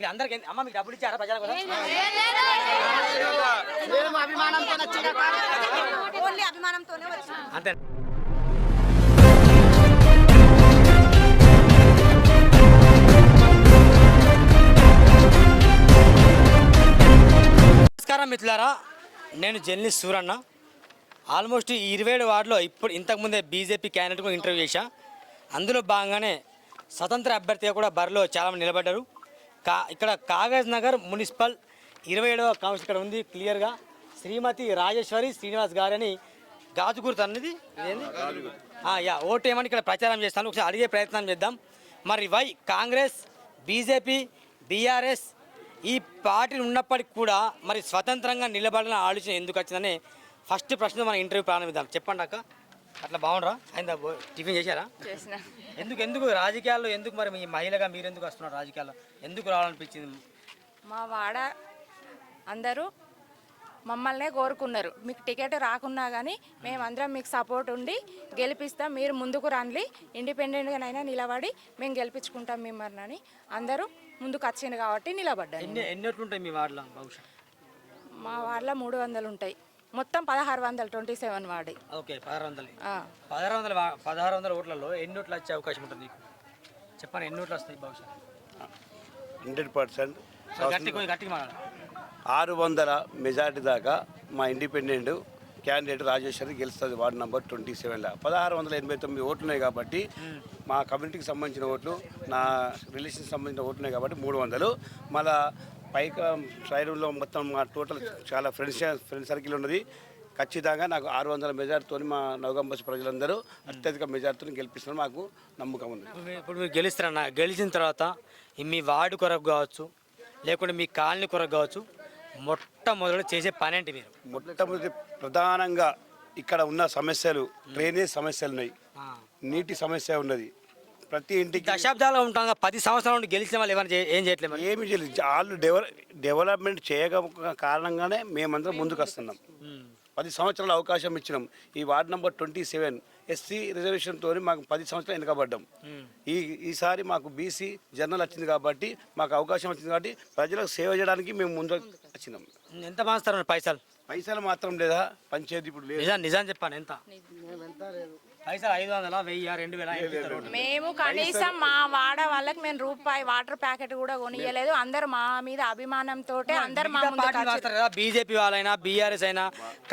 ఇలా అందరికి అమ్మ మీకు డబ్బులు ఇచ్చారా ప్రజల కోసం అంతే. నమస్కారం మిత్రులారా. నేను జర్నలిస్ట్ సూరన్న. ఆల్మోస్ట్ ఈ ఇరవై ఏడు వార్డులో ఇప్పుడు ఇంతకుముందే బీజేపీ క్యాండిడేట్ కూడా ఇంటర్వ్యూ చేశా. అందులో భాగంగానే స్వతంత్ర అభ్యర్థిగా కూడా బరిలో చాలామంది నిలబడ్డారు. కా ఇక్కడ కాగజ్ నగర్ మున్సిపల్ ఇరవై ఏడవ కౌన్సిల్ ఇక్కడ ఉంది క్లియర్గా. శ్రీమతి రాజేశ్వరి శ్రీనివాస్ గారని గాజుగుర్తు అన్నది? యా ఓటేమని ఇక్కడ ప్రచారం చేస్తాను. ఒకసారి అడిగే ప్రయత్నం చేద్దాం. మరి వై కాంగ్రెస్ బీజేపీ బీఆర్ఎస్ ఈ పార్టీలు ఉన్నప్పటికి కూడా మరి స్వతంత్రంగా నిలబడిన ఆలోచన ఎందుకు వచ్చిందని ఫస్ట్ ప్రశ్న మన ఇంటర్వ్యూ ప్రారంభిద్దాం. చెప్పండి అక్క. అట్లా బాగుండరా? భో- టిఫిన్ చేశారా? చేసిన. ఎందుకు ఎందుకు రాజకీయాల్లో ఎందుకు మరి మీ మహిళగా మీరు ఎందుకు వస్తున్నారు రాజకీయాల్లో? ఎందుకు రావాలనిపించింది? మా వాడ అందరూ మమ్మల్నే కోరుకున్నారు. మీకు టికెట్ రాకున్నా కానీ మేమందరం మీకు సపోర్ట్ ఉండి గెలిపిస్తాం. మీరు ముందుకు రండి. ఇండిపెండెంట్గానైనా నిలబడి మేము గెలిపించుకుంటాం మిమ్మల్ని అందరూ ముందుకు వచ్చింది కాబట్టి నిలబడ్డాను ఎన్ని ఎన్ని ఉంటాయి మీ వార్డులో? బహుశా. మా వాడలో మూడు వందలు ఉంటాయి. మొత్తం పదహారు వందలు ట్వంటీ సెవెన్ వాడి. ఓకే పదహారు వందలు. ఆ. పదహారు వందల పదహారు వందల ఓట్లలో ఎన్ని ఓట్లు వచ్చే అవకాశం ఉంటుంది చెప్పండి ఎన్ని ఓట్లు వస్తాయి బహుశా హండ్రెడ్ పర్సెంట్. ఆరు వందల మెజార్టీ దాకా మా ఇండిపెండెంట్ క్యాండిడేట్ రాజేశ్వరి గెలుస్తుంది వార్డు నెంబర్ ట్వంటీ సెవెన్లో. పదహారు వందల ఎనభై తొమ్మిది ఓట్లు ఉన్నాయి కాబట్టి మా కమ్యూనిటీకి సంబంధించిన ఓట్లు నా రిలేషన్కి సంబంధించిన ఓట్లు ఉన్నాయి కాబట్టి మూడు వందలు. మళ్ళా పైక సైడ్లో మొత్తం మా టోటల్ చాలా ఫ్రెండ్స్ ఫ్రెండ్ సర్కిల్ ఉన్నది. ఖచ్చితంగా నాకు ఆరు వందల మెజార్టీతో మా నవగంబస్ ప్రజలందరూ అత్యధిక మెజార్టీతో గెలిపిస్తున్నారు. మాకు నమ్మకం ఉంది. ఇప్పుడు మీరు- గెలుస్తారన్న గెలిచిన తర్వాత మీ వార్డు కొరకు కావచ్చు లేకుంటే మీ కాలనీ కొరకు కావచ్చు మొట్టమొదటి చేసే పని ఏంటి మీరు? మొట్టమొదటి ప్రధానంగా ఇక్కడ ఉన్న సమస్యలు డ్రైనేజ్ సమస్యలు ఉన్నాయి. నీటి సమస్య ఉన్నది. ప్రతి ఇంటికి దశాబ్దాలుగా ఉంటాం పది సంవత్సరాల నుండి గెలిచిన వాళ్ళు ఎవరు ఏం చేయట్లేదు ఏమి చేయలేదు. వాళ్ళు డెవలప్ డెవలప్మెంట్ చేయక కారణంగానే మేమందరం ముందుకు వస్తున్నాం. పది సంవత్సరాల అవకాశం ఇచ్చినాం. ఈ ward number twenty seven SC రిజర్వేషన్తో మాకు పది సంవత్సరాలు వెనుకబడ్డాం. ఈ ఈసారి మాకు బీసీ జర్నల్ వచ్చింది కాబట్టి మాకు అవకాశం వచ్చింది కాబట్టి ప్రజలకు సేవ చేయడానికి మేము ముందు వచ్చినాం. ఎంత మాస్తారు పైసలు? పైసలు మాత్రం లేదా? పంచాయతీ ఇప్పుడు లేదు. నిజం నిజం చెప్పాను ఎంత? పైసలు ఐదు వందల వెయ్యి రెండు వేల? మేము కనీసం మా వాడ వాళ్ళకి మేము రూపాయి వాటర్ ప్యాకెట్ కూడా కొనియలేదు. అందరు మా మీద అభిమానంతో అందరు మా కదా బీజేపీ వాళ్ళైనా బీఆర్ఎస్ అయినా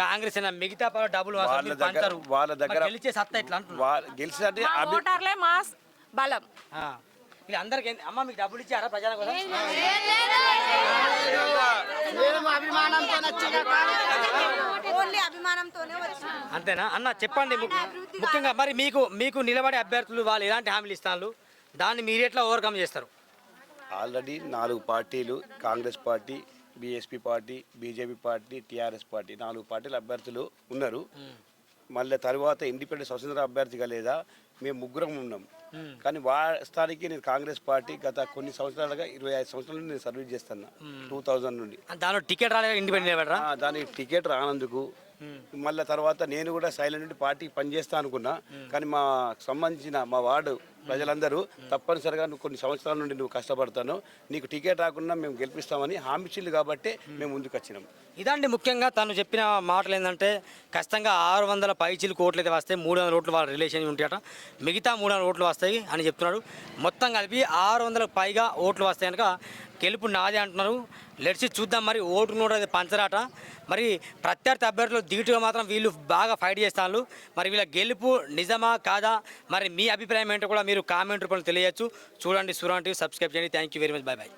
కాంగ్రెస్ అయినా మిగతా డబ్బులు వాళ్ళ దగ్గర పంచరు. వాళ్ళ దగ్గర మరి గెలిచే సత్తా ఇట్లా ఓటర్లే మా బలం. ఇలా అందరికి అమ్మ మీకు డబ్బులు ఇచ్చారా ప్రజల కోసం? అంతేనా? అన్న చెప్పండి ముఖ్యంగా మరి మీకు మీకు నిలబడే అభ్యర్థులు వాళ్ళు ఎలాంటి హామీలు ఇస్తారు? దాన్ని మీరు ఎట్లా ఓవర్కమ్ చేస్తారు? ఆల్రెడీ నాలుగు పార్టీలు Congress party BSP party BJP party TRS party నాలుగు పార్టీల అభ్యర్థులు ఉన్నారు. మళ్ళీ తర్వాత ఇండిపెండెంట్ స్వతంత్ర అభ్యర్థిగా లేదా మేము ముగ్గురం ఉన్నాం. కానీ వాస్తవానికి నేను కాంగ్రెస్ పార్టీ గత కొన్ని సంవత్సరాలుగా ఇరవై ఐదు సంవత్సరాల నుండి నేను సర్వీస్ చేస్తున్నా. టూ థౌజండ్ నుండి. దానిలో టికెట్ రాలేదు? ఇండిపెండెంట్ దానికి టికెట్ రానందుకు. మళ్ళీ తర్వాత నేను కూడా సైలెంట్ నుండి పార్టీకి పనిచేస్తా అనుకున్నా. కానీ మా సంబంధించిన మా వార్డు ప్రజలందరూ తప్పనిసరిగా నువ్వు కొన్ని సంవత్సరాల నుండి నువ్వు కష్టపడతాను. నీకు టికెట్ రాకుండా మేము గెలిపిస్తామని హామీచిల్లు కాబట్టి మేము ముందుకు వచ్చినాం. ఇదండి ముఖ్యంగా తను చెప్పిన మాటలు ఏంటంటే ఖచ్చితంగా ఆరు వందల పైచీలు కోట్లు అయితే వస్తాయి మూడు వందల ఓట్లు వాళ్ళ రిలేషన్ ఉంటాయట. మిగతా మూడు వందల ఓట్లు వస్తాయి అని చెప్తున్నాడు. మొత్తం కలిపి ఆరు వందలకు పైగా ఓట్లు వస్తాయి కనుక గెలుపు నాదే అంటున్నారు. లెట్సి చూద్దాం మరి ఓటు నోటు అది పంచరాట. మరి ప్రత్యర్థి అభ్యర్థులు దిగుటుగా మాత్రం వీళ్ళు బాగా ఫైట్ చేస్తారు మరి వీళ్ళ గెలుపు నిజమా కాదా? మరి మీ అభిప్రాయం ఏంటో కూడా మీరు కామెంట్ రూపంలో తెలియచ్చు చూడండి సురాన్ టీవీ సబ్స్క్రైబ్ చేయండి. Thank you very much bye bye